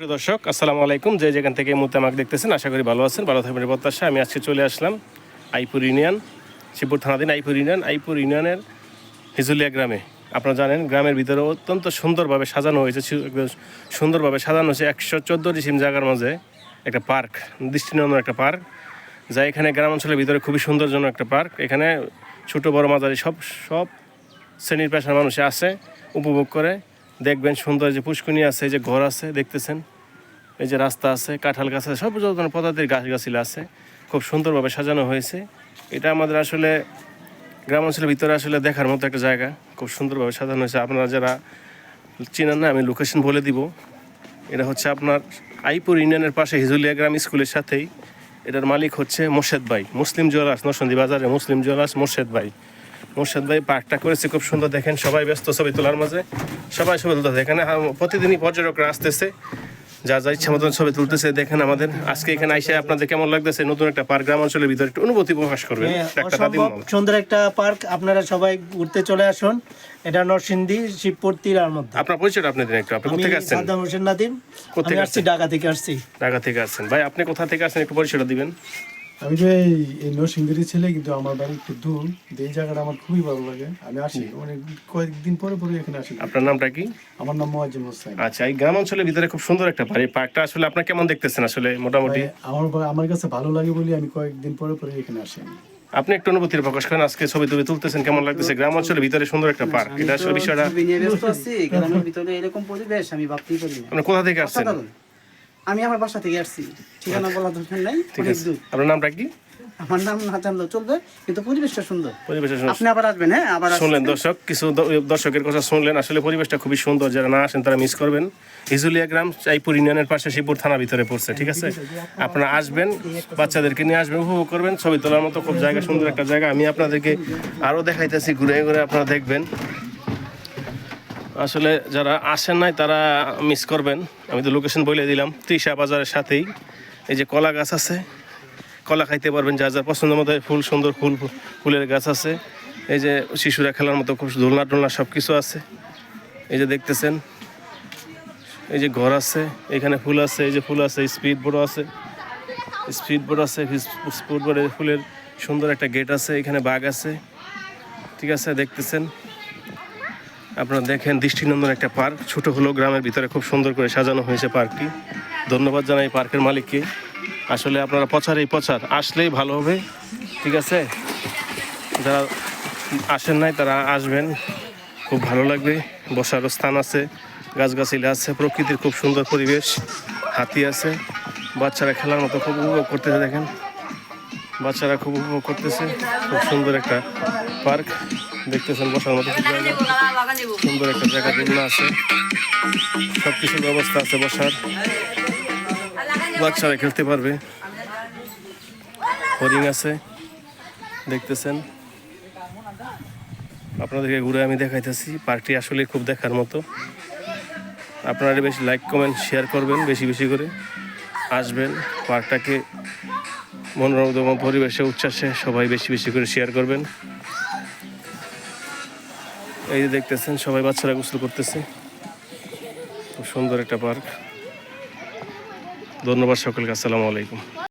প্রিয় দর্শক, আসসালামু আলাইকুম। যে যেখান থেকে মুহূর্তে আমাকে দেখতেছেন, আশা করি ভালো আছেন, ভালো থাকবেন প্রত্যাশা আমি আজকে চলে আসলাম আইপুর ইউনিয়ন, শিবপুর থানাধীন আইপুর ইউনিয়ন, আইপুর ইউনিয়নের হিজুলিয়া গ্রামে। আপনারা জানেন, গ্রামের ভিতরে অত্যন্ত সুন্দরভাবে সাজানো হয়েছে সুন্দরভাবে সাজানো হয়েছে একশো চোদ্দ ডিসিম জায়গার মাঝে একটা পার্ক, দৃষ্টিনন্দন একটা পার্ক, যা এখানে গ্রাম অঞ্চলের ভিতরে খুবই সুন্দরজনক একটা পার্ক। এখানে ছোট বড় মাঝারি সব সব শ্রেণির পেশার মানুষ আসে, উপভোগ করে। দেখবেন সুন্দর যে পুষ্কুনি আছে, এই যে ঘর আছে, দেখতেছেন? এই যে রাস্তা আছে, কাঁঠাল গাছ আছে, সব ধরনের প্রজাতির গাছ গাছিলা আছে। খুব সুন্দরভাবে সাজানো হয়েছে। এটা আমাদের আসলে গ্রাম অঞ্চলের ভিতরে আসলে দেখার মতো একটা জায়গা। খুব সুন্দরভাবে সাজানো হয়েছে। আপনারা যারা চিনেন না, আমি লোকেশন বলে দিব। এটা হচ্ছে আপনার আইপুর ইউনিয়নের পাশে হিজুলিয়া গ্রাম স্কুলের সাথেই। এটার মালিক হচ্ছে মোর্শেদ ভাই, মুসলিম জুয়েলার্স নরসন্দী বাজারে মুসলিম জুয়েলার্স মোর্শেদ ভাই। মোর্শেদ ভাই পার্কটা করেছে খুব সুন্দর দেখেন সবাই ব্যস্ত ছবি তোলার মাঝে। সবাই ছবি তুলতেছে এখানে প্রতিদিনই পর্যটকরা আসতেছে যা যা ইচ্ছা মতন ছবি তুলতেছে দেখেন আমাদের। আজকে এখানে আইসে আপনাদের কেমন লাগতেছে? নতুন একটা পার্ক গ্রাম অঞ্চলের ভিতরে একটু অনুভূতি প্রকাশ করবেন হ্যাঁ, সুন্দর একটা পার্ক আপনারা সবাই ঘুরতে চলে আসুন। এটা নরসিংদী শিবপুর তীরার মধ্যে। আপনার পরিচয়টা আপনি দিন একটু আপনি আমি কোথেকে আসছেন? সাদ্দাম হোসেন নাদিম। আমি আসছি? ঢাকা থেকে আসছি। ঢাকা থেকে আসছেন। ভাই আপনি কোথা থেকে আসছেন একটু পরিচয়টা দিবেন? আমি তো এই এই নরসিংদীর ছেলে কিন্তু আমার বাড়ি একটু দূর। এই জায়গাটা আমার খুবই ভালো লাগে। আমি আসি অনেক কয়েকদিন পরে পরে এখানে আসি। আপনার নামটা কি? আমার নাম মোয়াজ্জেম হোসেন। আচ্ছা এই গ্রাম অঞ্চলের ভিতরে খুব সুন্দর একটা পার্ক এই পার্কটা আসলে আপনার কেমন দেখতেছেন আসলে মোটামুটি? আমার আমার কাছে ভালো লাগে বলে আমি কয়েকদিন পরে পরে এখানে আসি আপনি একটু অনুভূতির প্রকাশ করেন আজকে ছবি টবি তুলতেছেন কেমন লাগতেছে? গ্রাম অঞ্চলের ভিতরে সুন্দর একটা পার্ক। এটা আসলে বিষয়টা গ্রামের ভিতরে এরকম পরিবেশ আমি ভাবতেই পারি আপনি কোথা থেকে আসছেন। আমি আমার বাসা থেকে আসছি। ঠিকানা বলা দরকার নাই অনেক দূর। আপনার নামটা কি? আমার নাম না জানলেও চলবে কিন্তু পরিবেশটা সুন্দর। পরিবেশের আপনি আবার আসবেন হ্যাঁ? আবার শুনলেন দর্শক কিছু দর্শকের কথা শুনলেন। আসলে পরিবেশটা খুবই সুন্দর যারা না আসেন তারা মিস করবেন। হিজুলিয়া গ্রাম চাইপুর ইউনিয়নের পাশে শিবপুর থানা ভিতরে পড়ছে ঠিক আছে? আপনারা আসবেন বাচ্চাদেরকে নিয়ে আসবেন উপভোগ করবেন। ছবি তোলার মতো খুব জায়গা সুন্দর একটা জায়গা। আমি আপনাদেরকে আরও দেখাইতেছি ঘুরে ঘুরে আপনারা দেখবেন। আসলে যারা আসেন নাই, তারা মিস করবেন। আমি তো লোকেশন বলে দিলাম। ত্রিশা বাজারের সাথেই। এই যে কলা গাছ আছে, কলা খাইতে পারবেন যা যা পছন্দ মতো। ফুল, সুন্দর ফুল, ফুলের গাছ আছে। এই যে শিশুরা খেলার মতো খুব দোলনা টোলনা সব কিছু আছে। এই যে দেখতেছেন, এই যে ঘর আছে, এখানে ফুল আছে, এই যে ফুল আছে, স্পিড বোর্ড আছে। স্পিড বোর্ড আছে স্পিড বোর্ডের ফুলের সুন্দর একটা গেট আছে, এখানে বাঘ আছে। ঠিক আছে, দেখতেছেন। আপনারা দেখেন দৃষ্টিনন্দন একটা পার্ক। ছোট হলো গ্রামের ভিতরে খুব সুন্দর করে সাজানো হয়েছে পার্কটি। ধন্যবাদ জানাই পার্কের মালিককে। আসলে আপনারা পচার এই পচার আসলেই ভালো হবে। ঠিক আছে? যারা আসেন নাই, তারা আসবেন। খুব ভালো লাগবে। বসারও স্থান আছে, গাছগাছিলা আছে, প্রকৃতির খুব সুন্দর পরিবেশ, হাতি আছে। বাচ্চারা খেলার মতো খুব উপভোগ করতেছে, দেখেন। বাচ্চারা খুব উপভোগ করতেছে। খুব সুন্দর একটা পার্ক দেখতেছেন বসার মতো। সুন্দর একটা জায়গা দোলনা আছে। সব কিছুর ব্যবস্থা আছে বসার। বাচ্চারা খেলতে পারবে। হরিং আছে। দেখতেছেন। আপনাদেরকে ঘুরে আমি দেখাইতেছি। পার্কটি আসলে খুব দেখার মতো। আপনারা বেশি লাইক কমেন্ট শেয়ার করবেন বেশি বেশি করে। আসবেন। পার্কটাকে মনোরম পরিবেশে, উচ্ছ্বাসে সবাই বেশি বেশি করে শেয়ার করবেন। এই যে দেখতেছেন, সবাই বাচ্চারা গোসল করতেছে। খুব সুন্দর একটা পার্ক। ধন্যবাদ সকলকে, আসসালামু আলাইকুম।